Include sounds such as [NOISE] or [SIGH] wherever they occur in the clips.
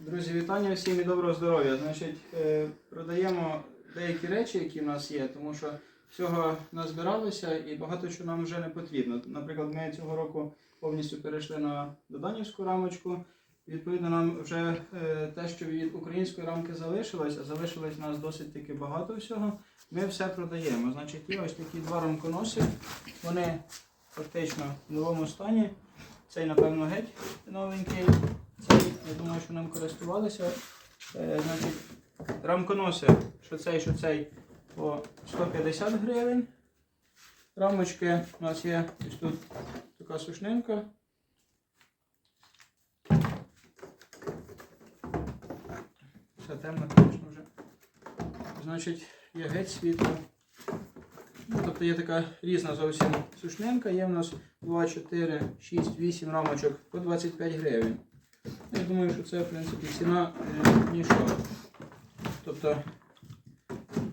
Друзі, вітання всім і доброго здоров'я. Значить, е, продаємо деякі речі, які в нас є, тому що всього назбиралося і багато чого нам вже не потрібно. Наприклад, ми цього року повністю перейшли на доданівську рамочку. Відповідно, нам вже е, те, що від української рамки залишилось, а залишилось у нас досить таки багато всього. Ми все продаємо. Значить, є ось такі два рамконоси. Вони фактично в новому стані. Цей, напевно, геть новенький. Цей, я думаю, що ним користувалися. Е, значить, рамконоси, що цей, що цей по 150 гривень. Рамочки у нас є ось тут така сушнинка. Все темно, звісно, вже. Значить, є геть світло. Ну, тобто є така різна зовсім сушнинка. Є в нас 2, 4, 6, 8 рамочок по 25 гривень. Я думаю, що це в принципі ціна е, нічого. Тобто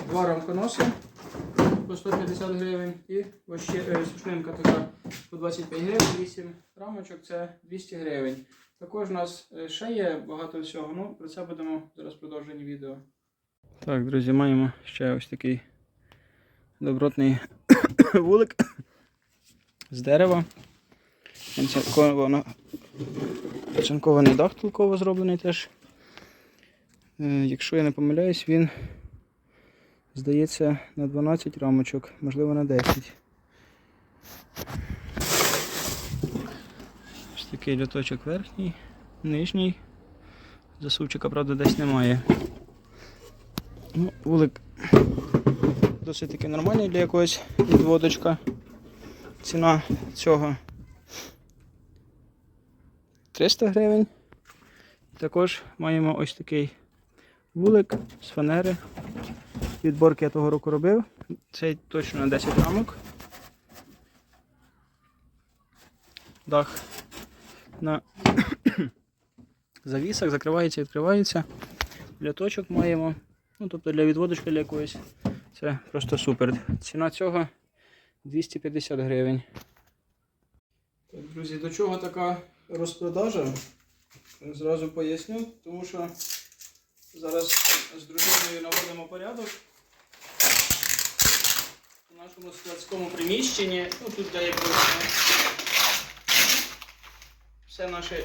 два рамконоси по 150 гривень і ось ще е, сушнинка така по 25 гривень, 8 рамочок це 200 гривень. Також у нас е, ще є багато всього, ну про це будемо зараз в продовженні відео. Так, друзі, маємо ще ось такий добротний [COUGHS] вулик з дерева. Оцинкований дах толково зроблений теж. Е, Якщо я не помиляюсь, він здається на 12 рамочок, можливо на 10. Ось такий льоточок верхній, нижній. Засувчика, правда, десь немає. Ну, вулик досить таки нормальний для якогось відводочка. Ціна цього 300 гривень. Також маємо ось такий вулик з фанери. Відборки я того року робив. Цей точно на 10 рамок. Дах на завісах закривається, відкривається. Ляточок маємо. Ну, тобто для відводочки для якоїсь. Це просто супер. Ціна цього 250 гривень. Так, друзі, до чого така розпродажа? Зразу поясню, тому що зараз з дружиною наводимо порядок у нашому складському приміщенні. Ну, тут де якби все наші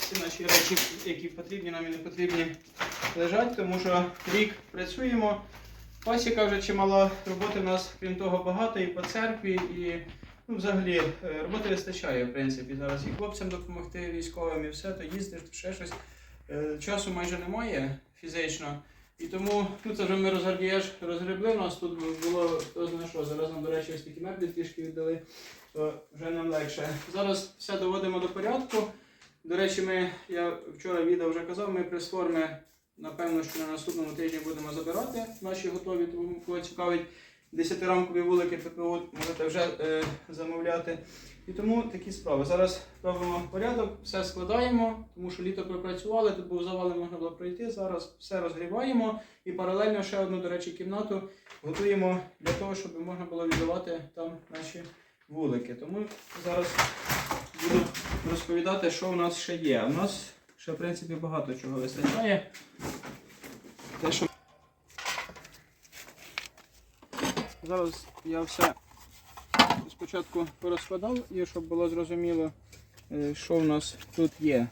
всі наші речі, які потрібні нам і не потрібні, лежать, тому що рік працюємо. Пасіка вже чимало роботи в нас, крім того, багато і по церкві, і ну, взагалі е, роботи вистачає, в принципі. Зараз і хлопцям допомогти військовим, і все, то їздиш, то ще щось. Е, Часу майже немає фізично. І тому ну, це вже ми розгардієш розгребли. У нас тут було знає що. Зараз нам, до речі, ось такі меблі трішки віддали, то вже нам легше. Зараз все доводимо до порядку. До речі, ми, я вчора відео вже казав, ми прес-форми, напевно, що на наступному тижні будемо забирати наші готові, тому кого цікавить 10-рамкові вулики ППО, можете вже е, замовляти. І тому такі справи. Зараз робимо порядок, все складаємо, тому що літо пропрацювали, тут був завал, можна було пройти. Зараз все розгріваємо і паралельно ще одну, до речі, кімнату готуємо для того, щоб можна було віддавати там наші вулики. Тому зараз буду розповідати, що у нас ще є. У нас ще, в принципі, багато чого вистачає. Те, що... Зараз я все спочатку порозкладав, і щоб було зрозуміло, е, що в нас тут є.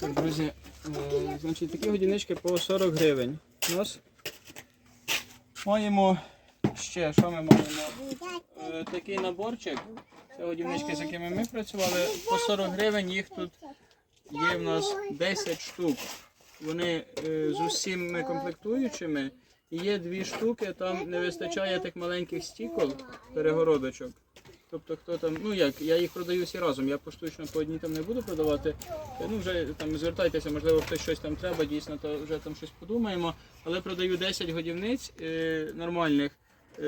Так, друзі, е, значить, такі годинички по 40 гривень. У нас маємо ще, що ми маємо? Е, Такий наборчик. Це годівнички, з якими ми працювали. По 40 гривень їх тут є в нас 10 штук. Вони е, з усіми комплектуючими. І є дві штуки, там не вистачає тих маленьких стікол, перегородочок. Тобто хто там, ну як, я їх продаю всі разом, я поштучно по одній там не буду продавати. Е, Ну вже там звертайтеся, можливо, хтось щось там треба, дійсно, то вже там щось подумаємо. Але продаю 10 годівниць е, нормальних,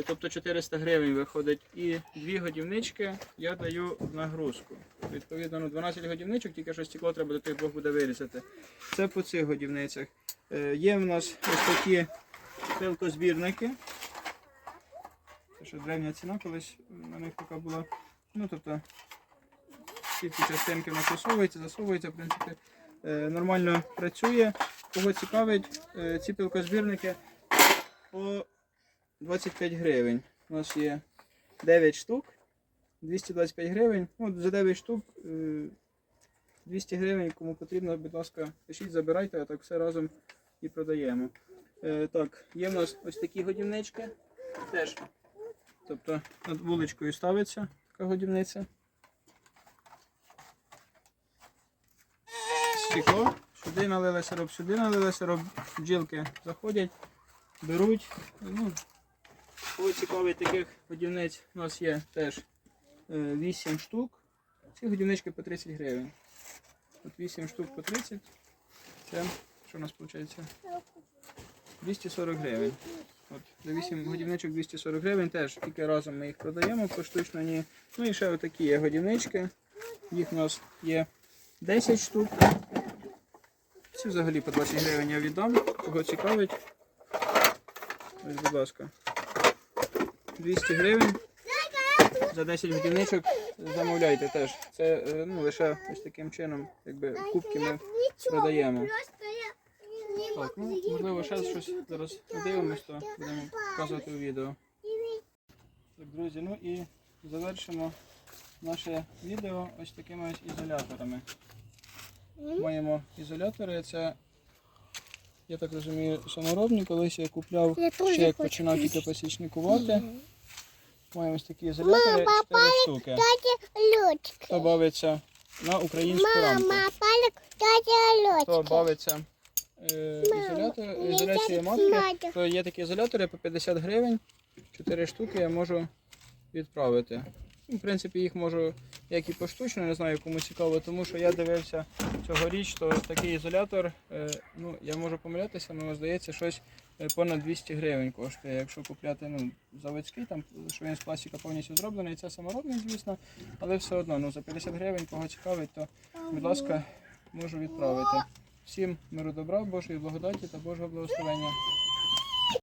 тобто 400 гривень виходить. І дві годівнички я даю нагрузку. Відповідно, ну, 12 годівничок, тільки що стекло треба до тих двох буде вирізати. Це по цих годівницях. Е, Є в нас ось такі пилкозбірники. Це що древня ціна колись на них така була. Ну тобто всі частинки в нас засовуються, засовуються, в принципі, е, нормально працює. Кого цікавить, е, ці пилкозбірники по 25 гривень. У нас є 9 штук, 225 гривень. Ну, за 9 штук е, 200 гривень, кому потрібно, будь ласка, пишіть, забирайте, а так все разом і продаємо. Е, так, є в нас ось такі годівнички. Теж. Тобто над вуличкою ставиться така годівниця. Стекло. Сюди налили сироп, сюди налили сироп. Бджілки заходять, беруть. Ну, кого цікавить таких годівниць у нас є теж е, 8 штук. Ці годівнички по 30 гривень. От 8 штук по 30. Це що у нас виходить? 240 гривень. От, за 8 годівничок 240 гривень теж тільки разом ми їх продаємо поштучно. Ні. Ну і ще отакі є годівнички. Їх у нас є 10 штук. Ці взагалі по 20 гривень я віддам. Кого цікавить. Ось, будь ласка. 200 гривень. За 10 годівничок замовляйте теж. Це е, ну, лише ось таким чином, якби кубки ми продаємо. Так, ну, можливо, ще щось зараз подивимось, то будемо показувати у відео. Так, друзі, ну і завершимо наше відео ось такими ось ізоляторами. Маємо ізолятори, це, я так розумію, саморобні. Колись я купляв ще як починав тільки посічникувати. Маємо ось такі ізолятори, 4 штуки. Хто бавиться на українську рамку. Мама, палик, тетя Хто бавиться е, ізолятор, матки, то є такі ізолятори по 50 гривень. 4 штуки я можу відправити. Ну, В принципі, їх можу як і поштучно, не знаю, кому цікаво, тому що я дивився цьогоріч, то такий ізолятор, е, ну, я можу помилятися, але здається, щось понад 200 гривень коштує. Якщо купляти ну, заводський, там, що він з пластика повністю зроблений, це саморобний, звісно, але все одно ну, за 50 гривень, кого цікавить, то, будь ласка, можу відправити. Всім миру добра, Божої благодаті та Божого благословення.